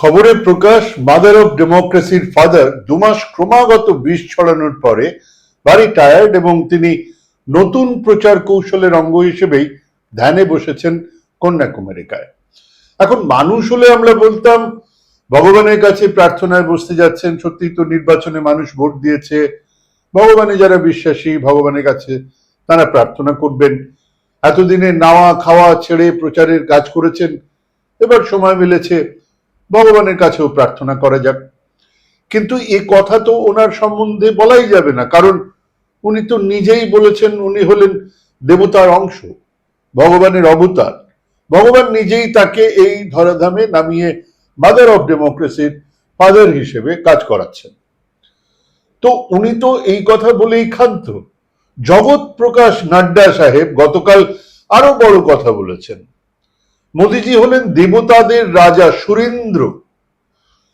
খবরে প্রকাশ mother of ডেমোক্রেসির ফাদার দুমাস ক্রমাগত বিষ ছড়ানোর পরে বাড়ি টায়ার্ড এবং তিনি নতুন প্রচার কৌশলের অঙ্গ হিসেবেই ধ্যানে বসেছেন কন্যাকুমারিকায়। এখন মানুষ হলে আমরা বলতাম, ভগবানের কাছে প্রার্থনায় বসতে যাচ্ছেন, সত্যি তো নির্বাচনে মানুষ ভোট দিয়েছে, ভগবানে যারা বিশ্বাসী, ভগবানের কাছে তারা প্রার্থনা করবেন। এতদিনে নাওয়া খাওয়া ছেড়ে প্রচারের কাজ করেছেন, এবার সময় মিলেছে ভগবানের কাছেও প্রার্থনা করা যাক। কিন্তু এ কথা তো ওনার সম্বন্ধে বলাই যাবে না, কারণ উনি তো নিজেই বলেছেন উনি হলেন দেবতার অংশ, ভগবানের অবতার। ভগবান নিজেই তাকে এই ধরাধামে নামিয়ে মাদার অফ ডেমোক্রেসির ফাদার হিসেবে কাজ করাচ্ছেন। তো উনি তো এই কথা বলেই ক্ষান্ত। জগৎ প্রকাশ নাড্ডা সাহেব গতকাল আরও বড় কথা বলেছেন। মোদিজি হলেন দেবতাদের রাজা সুরেন্দ্র।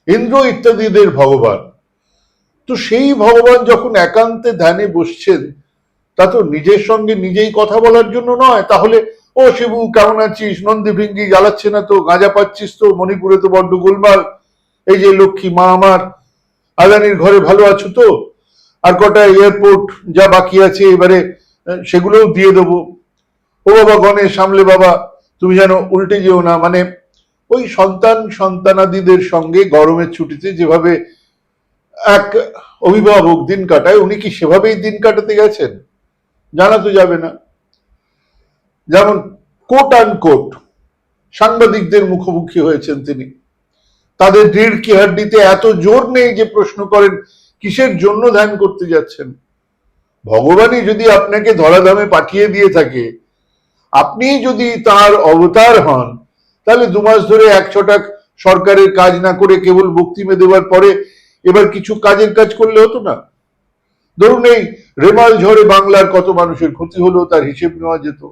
ইন্দ্র ইত্যাদিদের ভগবান। তো সেই ভগবান যখন একান্তে ধ্যানে বসছেন, তা তো নিজের সঙ্গে নিজেই কথা বলার জন্য নয়। তাহলে, ও শিবু, কেমন আছিস? নন্দী ভিঙ্গি জ্বালাচ্ছে না তো? গাঁজা পাচ্ছিস তো? মণিপুরে তো বড্ড গোলমাল। এই যে লক্ষ্মী, মা আমার, আদানির ঘরে ভালো আছো তো? আর কটা এয়ারপোর্ট যা বাকি আছে, এবারে সেগুলোও দিয়ে দেবো। ও বাবা, গণেশ সামলে বাবা তুমি যেন উল্টে যেও না মানে ওই সন্তান সন্তানাদিদের সঙ্গে গরমের ছুটিতে যেভাবে এক অভিভাবক দিন কাটায়, উনি কি সেভাবেই দিন কাটাতে গেছেন? জানা তো যাবে না। যেমন কোট আন কোট সাংবাদিকদের মুখোমুখি হয়েছেন তিনি। তাদের দৃঢ় কি হাড্ডিতে এত জোর নেই যে প্রশ্ন করেন, কিসের জন্য ধ্যান করতে যাচ্ছেন? ভগবানই যদি আপনাকে ধরাধামে পাঠিয়ে দিয়ে থাকে আপনি যদি তার অবতার হন, তাহলে দু মাস ধরে এক ছটাক সরকারের কাজ না করে কেবল বক্তিমে দেওয়ার পরে এবার কিছু কাজের কাজ করলে হতো না? ধরুন এই রেমাল ঝড়ে বাংলার কত মানুষের ক্ষতি হলো, তার হিসেব নেওয়া যেত।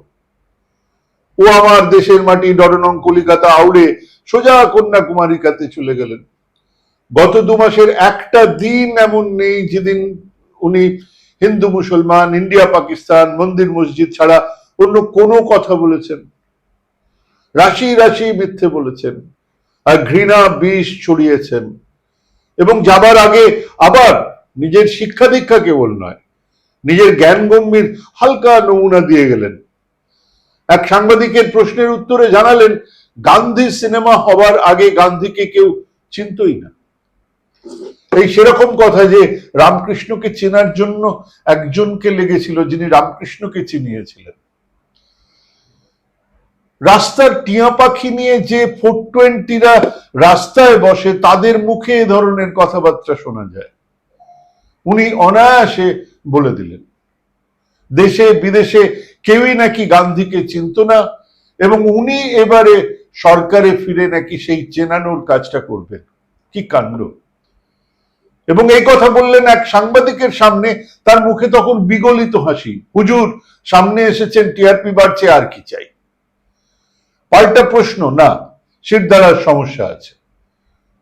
ও আমার দেশের মাটি ডরনং কলিকাতা আউড়ে সোজা কন্যাকুমারিকাতে চলে গেলেন। গত দু মাসের একটা দিন এমন নেই যেদিন উনি হিন্দু, মুসলমান, ইন্ডিয়া, পাকিস্তান, মন্দির, মসজিদ ছাড়া অন্য কোনো কথা বলেছেন। রাশি রাশি মিথ্যে বলেছেন আর ঘৃণা বিষ ছড়িয়েছেন। এবং যাবার আগে আবার নিজের শিক্ষা দীক্ষা কেবল নয়, নিজের জ্ঞান গম্ভীর হালকা নমুনা দিয়ে গেলেন। এক সাংবাদিকের প্রশ্নের উত্তরে জানালেন, গান্ধী সিনেমা হবার আগে গান্ধীকে কেউ চিনতই না। এই সেরকম কথা যে রামকৃষ্ণকে চেনার জন্য একজনকে লেগেছিল, যিনি রামকৃষ্ণকে চিনিয়েছিলেন। রাস্তার টিয়া পাখি নিয়ে যে ফোর টোয়েন্টিরা রাস্তায় বসে, তাদের মুখে এ ধরনের কথাবার্তা শোনা যায়। উনি অনায়াসে বলে দিলেন, দেশে বিদেশে কেউই নাকি গান্ধীকে চিনত না, এবং উনি এবারে সরকারে ফিরে নাকি সেই চেনানোর কাজটা করবেন। কি কাণ্ড। এবং এই কথা বললেন এক সাংবাদিকের সামনে, তার মুখে তখন বিগলিত হাসি। হুজুর, সামনে এসেছেন টিআরপি বাড়ছে, আর কি চাই? পাল্টা প্রশ্ন, না শিরদারার সমস্যা আছে।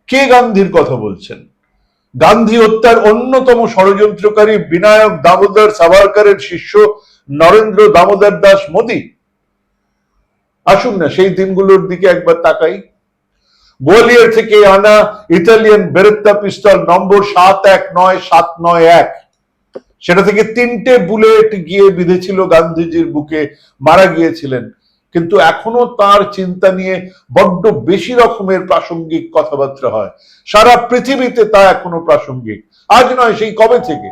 কে গান্ধীর কথা বলছেন? গান্ধী হত্যার অন্যতম ষড়যন্ত্রকারী বিনায়ক দামোদর সাভারকারের শিষ্য নরেন্দ্র দামোদর দাস মোদী। আসুন না, সেই দিনগুলোর দিকে একবার তাকাই। গোয়ালিয়র থেকে আনা ইতালিয়ান বেরেত্তা পিস্তল নম্বর সাত এক নয় সাত নয় এক। সেটা থেকে তিনটে বুলেট গিয়ে বিঁধেছিল গান্ধীজির বুকে, মারা গিয়েছিলেন। কিন্তু এখনও তার চিন্তা নিয়ে বড্ড বেশি রকমের প্রাসঙ্গিক কথাবার্তা হয়। সারা পৃথিবীতে তা এখনও প্রাসঙ্গিক। আজ নয়, সেই কবে থেকে?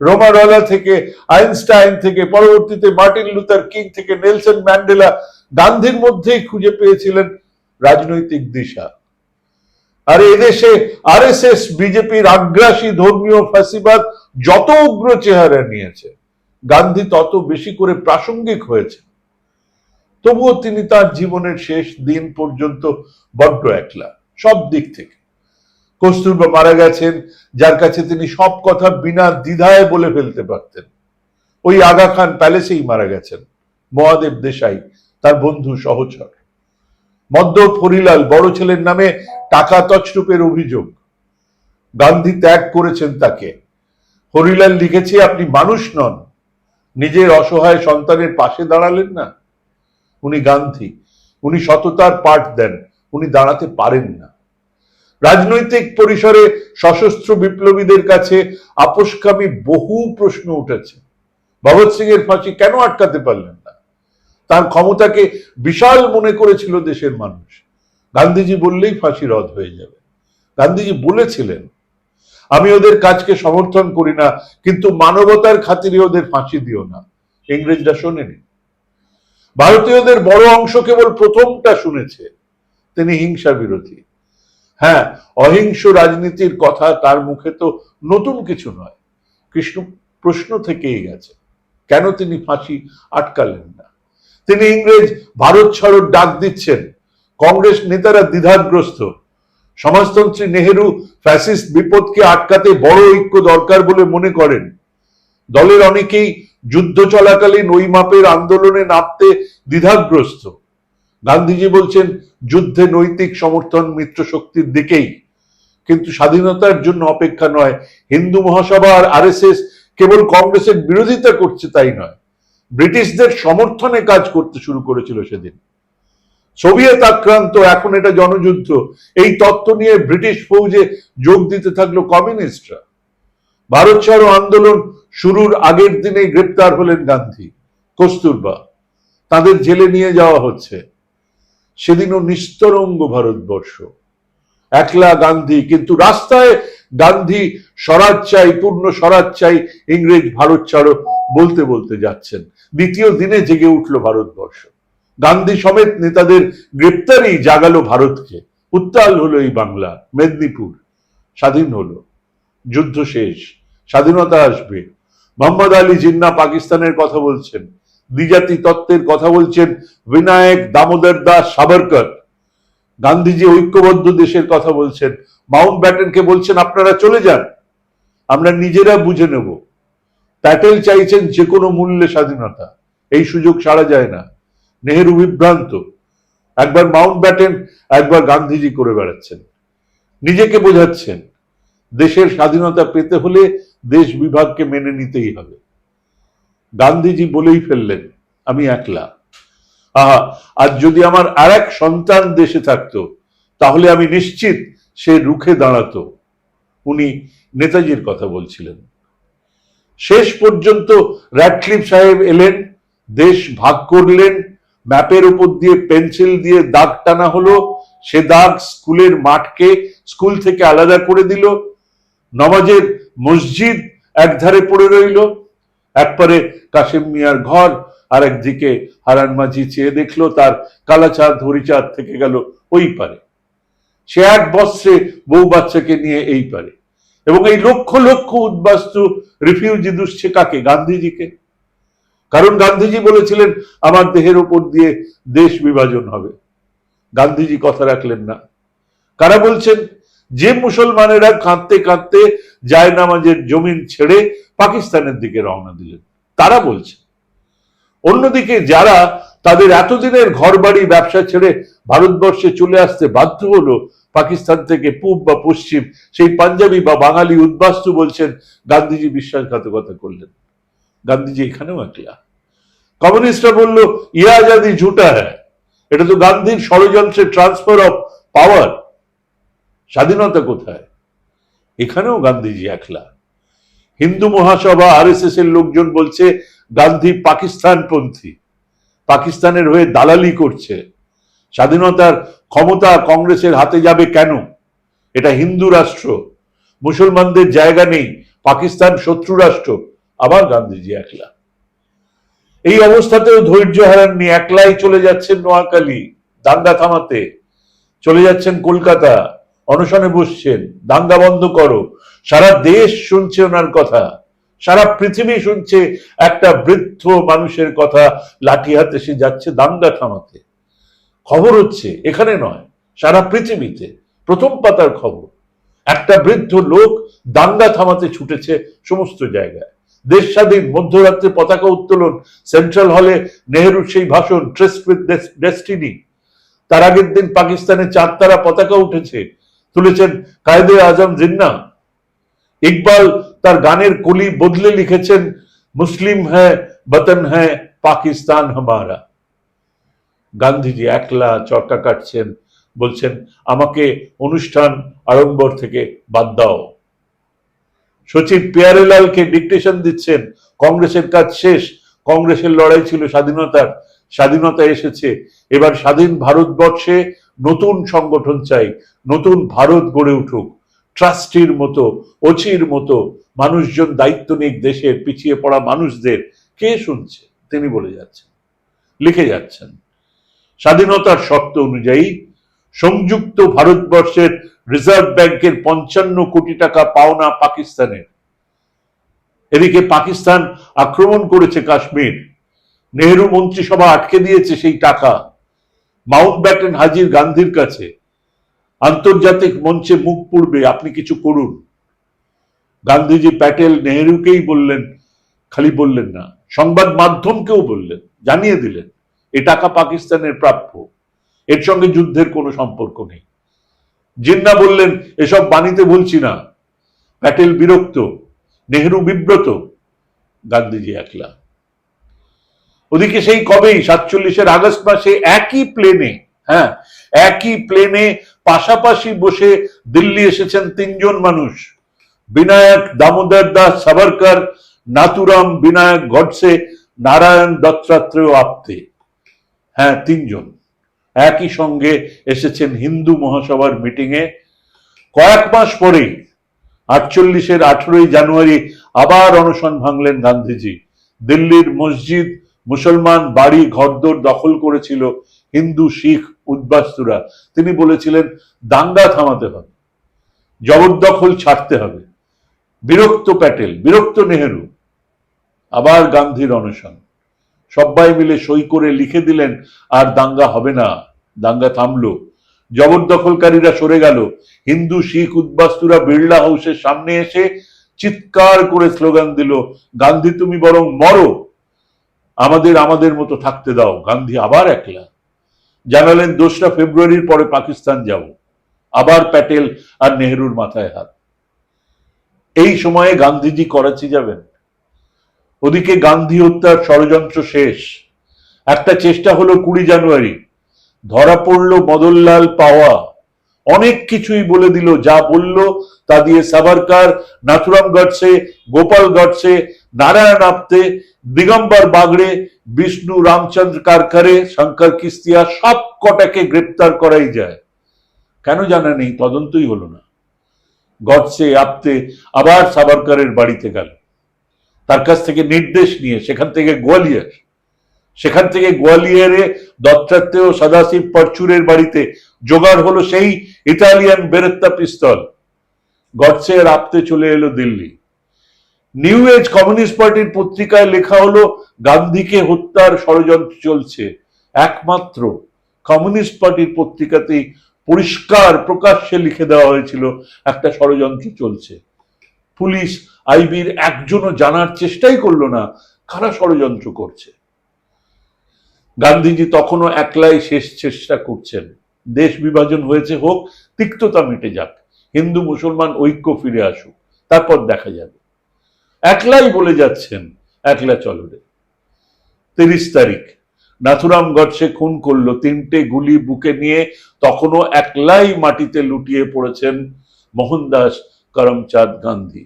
রোমারলা থেকে, আইনস্টাইন থেকে, পরবর্তীতে মার্টিন লুথার কিং থেকে নেলসন ম্যান্ডেলা গান্ধীর মধ্যেই খুঁজে পেয়েছিলেন রাজনৈতিক দিশা। আর এদেশে আর এস এস বিজেপির আগ্রাসী ধর্মীয় ফাঁসিবাদ যত উগ্র চেহারা নিয়েছে, গান্ধী তত বেশি করে প্রাসঙ্গিক হয়েছে। তবুও তিনি তার জীবনের শেষ দিন পর্যন্ত বড্ড একলা, সব দিক থেকে। কস্তুরবা মারা গেছেন, যার কাছে তিনি সব কথা বিনা দ্বিধায় বলে ফেলতে পারতেন। ওই আগা খান প্যালেসেই মারা গেছেন, মহাদেব দেশাই, তার বন্ধু সহচর। মদ্য ফরিলাল বড় ছেলের নামে টাকা তছরূপের অভিযোগ। গান্ধী ত্যাগ করেছেন তাকে। হরিলাল লিখেছে, আপনি মানুষ নন, নিজের অসহায় সন্তানের পাশে দাঁড়ালেন না। উনি গান্ধী, উনি সততার পাঠ দেন, উনি দাঁড়াতে পারেন না। রাজনৈতিক পরিসরে সশস্ত্র বিপ্লবীদের কাছে আপোষকামী বহু প্রশ্ন উঠেছে। ভগৎ সিং এর ফাঁসি কেন আটকাতে পারলেন না? তার ক্ষমতাকে বিশাল মনে করেছিল দেশের মানুষ। গান্ধীজি বললেই ফাঁসি রদ হয়ে যাবে। গান্ধীজি বলেছিলেন, আমি ওদের কাজকে সমর্থন করি না, কিন্তু মানবতার খাতিরে ওদের ফাঁসি দিও না। ইংরেজরা শোনেনি। ভারতীয়দের বড় অংশ কেবল প্রথমটা শুনেছে, তিনি হিংসা বিরোধী। হ্যাঁ অহিংস রাজনীতির কথা তার মুখে তো নতুন কিছু নয়। কৃষ্ণ, প্রশ্ন থেকেই গেছে, কেন তিনি ফাঁসি আটকালেন না? তিনি ইংরেজ ভারত ছাড়োর ডাক দিচ্ছেন, কংগ্রেস নেতারা দ্বিধাগ্রস্ত। সমাজতন্ত্রী নেহেরু ফ্যাসিস্ট বিপদকে আটকাতে বড় ঐক্য দরকার বলে মনে করেন। দলের অনেকেই যুদ্ধ চলাকালীন ওই মাপের আন্দোলনে নামতে দ্বিধাগ্রস্ত। গান্ধীজি বলছেন, যুদ্ধে নৈতিক সমর্থন মিত্র শক্তির দিকেই। কিন্তু স্বাধীনতার জন্য অপেক্ষা নয়, হিন্দু মহাসভা আর কেবল কংগ্রেসের বিরোধিতা করছে তাই নয়, ব্রিটিশদের সমর্থনে কাজ করতে শুরু করেছিল সেদিন। সোভিয়েত আক্রান্ত, এখন এটা জনযুদ্ধ, এই তত্ত্ব নিয়ে ব্রিটিশ ফৌজে যোগ দিতে থাকল কমিউনিস্টরা। ভারত ছাড়ো আন্দোলন শুরুর আগের দিনে গ্রেপ্তার হলেন গান্ধী, কস্তুরবা। তাদের জেলে নিয়ে যাওয়া হচ্ছে। সেদিনও নিস্তরঙ্গ ভারতবর্ষ। একলা গান্ধী, কিন্তু রাস্তায় গান্ধী স্বরাজ চাই, পূর্ণ স্বরাজ চাই, ইংরেজ ভারত ছাড়ো বলতে বলতে যাচ্ছেন। দ্বিতীয় দিনে জেগে উঠল ভারতবর্ষ। গান্ধী সমেত নেতাদের গ্রেপ্তারই জাগালো ভারতকে। উত্তাল হলো এই বাংলা, মেদিনীপুর। স্বাধীন হলো। যুদ্ধ শেষ, স্বাধীনতা আসবে। মোহাম্মদ আলী জিন্না পাকিস্তানের কথা বলছেন, দ্বিজাতি তত্ত্বের কথা বলছেন বিনায়ক দামোদর দাস সাবরকর। গান্ধীজি ঐক্যবদ্ধ দেশের কথা বলছেন। মাউন্ট ব্যাটেনকে বলছেন, আপনারা চলে যান, আমরা নিজেরা বুঝে নেব। প্যাটেল চাইছেন যে কোনো মূল্যে স্বাধীনতা, এই সুযোগ ছাড়া যায় না। নেহেরু বিভ্রান্ত। একবার মাউন্ট ব্যাটেন, একবার গান্ধীজি করে বেড়াচ্ছেন। নিজেকে বোঝাচ্ছেন, দেশের স্বাধীনতা পেতে হলে দেশ বিভাগকে মেনে নিতেই হবে। গান্ধীজি বলেই ফেললেন, আমি একলা। আহা আজ যদি আমার আর এক সন্তান দেশে থাকতো, তাহলে আমি নিশ্চিত সে রুখে দাঁড়াতো। উনি নেতাজির কথা বলছিলেন। শেষ পর্যন্ত র্যাডক্লিফ সাহেব এলেন, দেশ ভাগ করলেন, ম্যাপের উপর দিয়ে পেন্সিল দিয়ে দাগ টানা হলো, সে দাগ স্কুলের মাঠকে স্কুল থেকে আলাদা করে দিল নমাজের মসজিদ একধারে পড়ে রইল। একপারে কাশিম মিয়ার ঘর আর একদিকে হারান মাঝি চেয়ে দেখল তার কালাচাঁদ হরিচাঁদ থেকে গেল ওই পারে। সে এক বস্ত্রে বউ বাচ্চাকে নিয়ে এই পারে। এবং এই লক্ষ লক্ষ উদ্বাস্তু রিফিউজি দুষছে কাকে? গান্ধীজিকে। কারণ গান্ধীজি বলেছিলেন, আমার দেহের ওপর দিয়ে দেশ বিভাজন হবে। গান্ধীজি কথা রাখলেন না। কারা বলছেন? যে মুসলমানেরা কাঁদতে কাঁদতে যায় নামাজের জমিন ছেড়ে পাকিস্তানের দিকে রওনা দিলেন, তারা বলছে, অন্যদিকে যারা তাদের এতদিনের ঘরবাড়ি ব্যবসা ছেড়ে ভারতবর্ষে চলে আসতে বাধ্য হলো, পাকিস্তান থেকে পূব বা পশ্চিম, সেই পাঞ্জাবি বা বাঙালি উদ্বাস্তু বলছেন, গান্ধীজি বিশ্বাসঘাতকতা করলেন। গান্ধীজি এখানেও একলা। কমিউনিস্টরা বলল, ইয়া আজাদি ঝুটা হ্যাঁ এটা তো গান্ধীর ষড়যন্ত্রের ট্রান্সফার অফ পাওয়ার স্বাধীনতা কোথায়? এখানেও গান্ধীজি একলা। হিন্দু মহাসভা আর এর লোকজন বলছে, গান্ধী পাকিস্তানপন্থী। পাকিস্তানের হয়ে দালালি করছে। স্বাধীনতার ক্ষমতা কংগ্রেসের হাতে যাবে কেন? এটা হিন্দু রাষ্ট্র। মুসলমানদের জায়গা নেই। পাকিস্তান শত্রু রাষ্ট্র। আবার গান্ধীজি একলা। এই অবস্থাতেও ধৈর্য হারাননি। একলাই চলে যাচ্ছেন নোয়াখালী, দাঙ্গা থামাতে। চলে যাচ্ছেন কলকাতা। অনশনে বসছেন, দাঙ্গা বন্ধ করো। সারা দেশ শুনছে ওনার কথা। সারা পৃথিবী শুনছে একটা বৃদ্ধ মানুষের কথা লাঠি হাতে সে যাচ্ছে দাঙ্গা থামাতে। খবর হচ্ছে, এখানে নয়, সারা পৃথিবীতে। প্রথম পাতার খবর, একটা বৃদ্ধ লোক দাঙ্গা থামাতে ছুটেছে সমস্ত জায়গায়। দেশ স্বাধীন, মধ্যরাত্রে পতাকা উত্তোলন, সেন্ট্রাল হলে নেহেরুর সেই ভাষণ ট্রেস্ট উইথ ডেস্টিনি তার আগের দিন পাকিস্তানে চার তারা পতাকা উঠেছে তুলেছেন কায়দে আজম জিন্না। ইকবাল তার গানের কলি বদলে লিখেছেন, মুসলিম হ্যাঁ বতন হ্যাঁ পাকিস্তান হামারা। গান্ধীজি একলা চরকা কাটছেন, বলছেন, আমাকে অনুষ্ঠান আড়ম্বর থেকে বাদ দাও। সচিব পিয়ারেলালকে ডিকটেশন দিচ্ছেন, কংগ্রেসের কাজ শেষ, কংগ্রেসের লড়াই ছিল স্বাধীনতার। স্বাধীনতা এসেছে। এবার স্বাধীন ভারতবর্ষে নতুন সংগঠন চাই, নতুন ভারত গড়ে উঠুক। ট্রাস্টির মতো অচির মতো মানুষজন দায়িত্ব নিক দেশের পিছিয়ে পড়া মানুষদের কে শুনছে? তিনি বলে যাচ্ছেন, লিখে যাচ্ছেন। স্বাধীনতার শর্ত অনুযায়ী সংযুক্ত ভারতবর্ষের রিজার্ভ ব্যাংকের পঞ্চান্ন কোটি টাকা পাওনা পাকিস্তানের। এদিকে পাকিস্তান আক্রমণ করেছে কাশ্মীর। নেহেরু মন্ত্রিসভা আটকে দিয়েছে সেই টাকা। মাউন্ট ব্যাটেন হাজির গান্ধীর কাছে। আন্তর্জাতিক মঞ্চে মুখ পুড়বে, আপনি কিছু করুন। গান্ধীজি প্যাটেল নেহেরুকেই বললেন, খালি বললেন না, সংবাদ মাধ্যমকেও বললেন, জানিয়ে দিলেন, এ টাকা পাকিস্তানের প্রাপ্য। এর সঙ্গে যুদ্ধের কোনো সম্পর্ক নেই। জিন্না বললেন, এসব বাণীতে বলছি না। প্যাটেল বিরক্ত, নেহেরু বিব্রত। গান্ধীজি একলা। ওদিকে সেই কবেই, সাতচল্লিশের আগস্ট মাসে একই প্লেনে হ্যাঁ একই প্লেনে পাশাপাশি বসে দিল্লি এসেছেন তিনজন মানুষ। বিনায়ক দামোদর দাস সাভারকর নাতুরাম বিনায়ক গডসে নারায়ণ দত্তাত্রেয় আপ্তে। হ্যাঁ তিনজন। একই সঙ্গে এসেছেন হিন্দু মহাসভার মিটিংয়ে কয়েক মাস পরেই, আটচল্লিশের আঠেরোই জানুয়ারি আবার অনশন ভাঙলেন গান্ধীজি। দিল্লির মসজিদ মুসলমান বাড়ি ঘরদোর দখল করেছিল হিন্দু শিখ উদ্বাস্তুরা। তিনি বলেছিলেন, দাঙ্গা থামাতে হবে, জবরদখল ছাড়তে হবে, বিরক্ত প্যাটেল, বিরক্ত নেহেরু। আবার গান্ধীর অনশন। সবাই মিলে সই করে লিখে দিলেন, আর দাঙ্গা হবে না, দাঙ্গা থামলো। জবরদখলকারীরা সরে গেল। হিন্দু শিখ উদ্বাস্তুরা বিড়লা হাউসের সামনে এসে চিৎকার করে স্লোগান দিল, গান্ধী তুমি বরং মরো। আমাদের আমাদের মতো থাকতে দাও। গান্ধী আবার একলা। জানালেন, দোসরা ফেব্রুয়ারির পরে পাকিস্তান যাব আবার প্যাটেল আর নেহরুর মাথায় হাত। এই সময়ে গান্ধীজি করাচি যাবেন। ওদিকে গান্ধী হত্যার ষড়যন্ত্র শেষ। একটা চেষ্টা হলো কুড়ি জানুয়ারি। ধরা পড়ল মদনলাল পাওয়া। অনেক কিছুই বলে দিল, যা বলল তা দিয়ে সাভারকার, নাথুরাম গডসে, গোপাল গডসে নারায়ণ আপ্তে, দিগম্বর বাগড়ে, বিষ্ণু রামচন্দ্র কারকারে শঙ্কর কিস্তিয়া, সব কটাকে গ্রেপ্তার করাই যায়। কেন জানা নেই তদন্তই হলো না। গডসে আপতে আবার সাভারকারের বাড়িতে গেল। তার কাছ থেকে নির্দেশ নিয়ে সেখান থেকে গোয়ালিয়র। সেখান থেকে গোয়ালিয়রে দত্তাত্রেয় সদাশিব পরচুরের বাড়িতে জোগাড় হলো সেই ইতালিয়ান বেরেত্তা পিস্তল। গডসে আপতে চলে এলো দিল্লি। নিউ এজ কমিউনিস্ট পার্টির পত্রিকায় লেখা হলো, গান্ধীকে হত্যার ষড়যন্ত্র চলছে। একমাত্র কমিউনিস্ট পার্টির পত্রিকাতেই পরিষ্কার প্রকাশ্যে লিখে দেওয়া হয়েছিল, একটা ষড়যন্ত্র চলছে। পুলিশ আইবির একজনও জানার চেষ্টাই করল না, কারা ষড়যন্ত্র করছে। গান্ধীজি তখনও একলাই শেষ চেষ্টা করছেন। দেশ বিভাজন হয়েছে হোক, তিক্ততা মিটে যাক। হিন্দু মুসলমান ঐক্য ফিরে আসুক, তারপর দেখা যাবে। একলাই বলে যাচ্ছেন, একলা চলো রে। তিরিশ তারিখ, নাথুরাম গডসে খুন করল, তিনটে গুলি বুকে নিয়ে তখনও একলাই মাটিতে লুটিয়ে পড়েছেন মোহনদাস করমচাঁদ গান্ধী।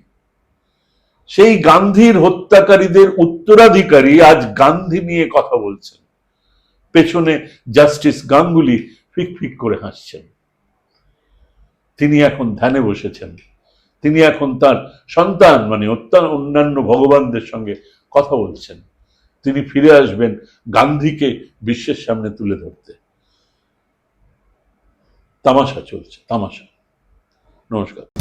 সেই গান্ধীর হত্যাকারীদের উত্তরাধিকারী আজ গান্ধী নিয়ে কথা বলছেন। পেছনে জাস্টিস গাঙ্গুলি ফিক ফিক করে হাসছেন। তিনি এখন ধ্যানে বসেছেন। তিনি এখন তার সন্তান মানে অত্যন্ত অন্যান্য ভগবানদের সঙ্গে কথা বলছেন। তিনি ফিরে আসবেন গান্ধীকে বিশ্বের সামনে তুলে ধরতে। তামাশা চলছে, তামাশা। নমস্কার।